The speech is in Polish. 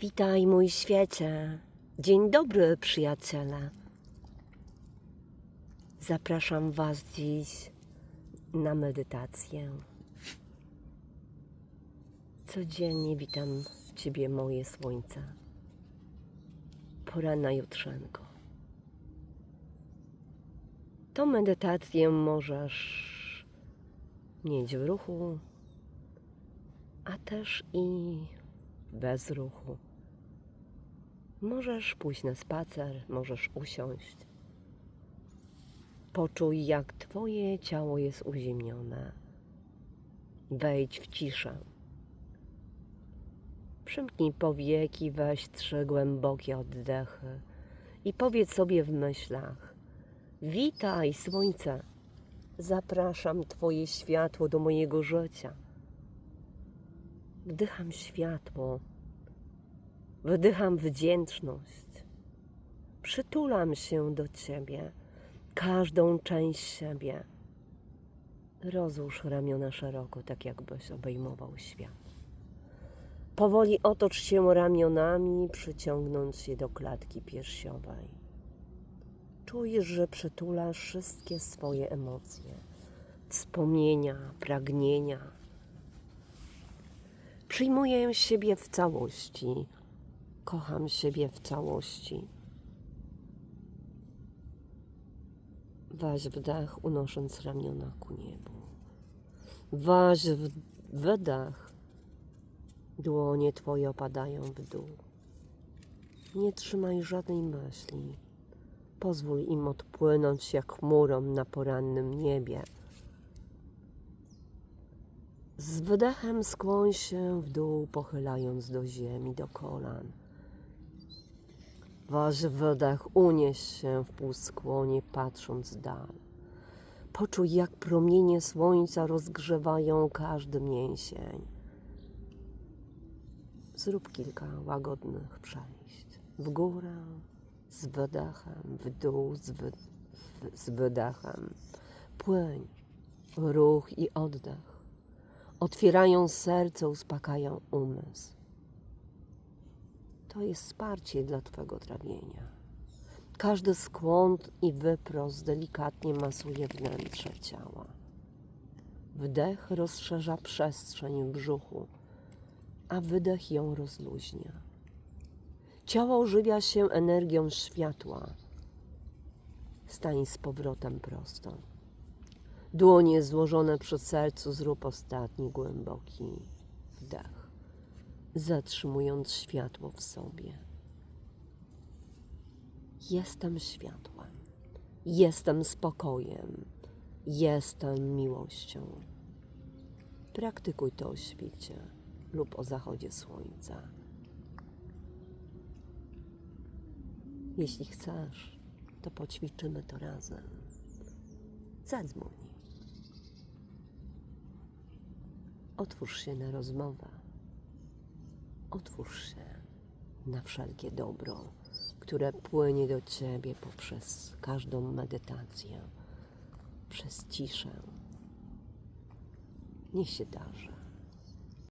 Witaj, mój świecie. Dzień dobry, przyjaciele. Zapraszam Was dziś na medytację. Codziennie witam Ciebie, moje słońce. Pora na jutrzenko. To medytację możesz mieć w ruchu, a też i bez ruchu. Możesz pójść na spacer, możesz usiąść. Poczuj, jak Twoje ciało jest uziemione. Wejdź w ciszę. Przymknij powieki, weź trzy głębokie oddechy i powiedz sobie w myślach: Witaj, słońce! Zapraszam Twoje światło do mojego życia. Wdycham światło, wdycham wdzięczność. Przytulam się do Ciebie, każdą część siebie. Rozłóż ramiona szeroko, tak jakbyś obejmował świat. Powoli otocz się ramionami, przyciągnąc je do klatki piersiowej. Czujesz, że przytulasz wszystkie swoje emocje, wspomnienia, pragnienia. Przyjmuję siebie w całości, kocham siebie w całości. Weź wdech, unosząc ramiona ku niebu. Weź w- dłonie Twoje opadają w dół. Nie trzymaj żadnej myśli. Pozwól im odpłynąć jak chmurą na porannym niebie. Z wydechem skłoń się w dół, pochylając do ziemi, do kolan. Waż wydech unieś się w półskłonie, patrząc dal. Poczuj, jak promienie słońca rozgrzewają każdy mięsień. Zrób kilka łagodnych przejść. W górę, z wydechem, w dół, z, wy, z wydechem. Płyń, ruch i oddech. Otwierają serce, uspokajają umysł. To jest wsparcie dla Twego trawienia. Każdy skłon i wyprost delikatnie masuje wnętrze ciała. Wdech rozszerza przestrzeń w brzuchu, a wydech ją rozluźnia. Ciało ożywia się energią światła. Stań z powrotem prosto. Dłonie złożone przy sercu, zrób ostatni głęboki zatrzymując światło w sobie. Jestem światłem, jestem spokojem, jestem miłością. Praktykuj to o świcie lub o zachodzie słońca. Jeśli chcesz, to poćwiczymy to razem. Zadzwoń. Otwórz się na rozmowę. Otwórz się na wszelkie dobro, które płynie do ciebie poprzez każdą medytację, przez ciszę. Niech się darzy.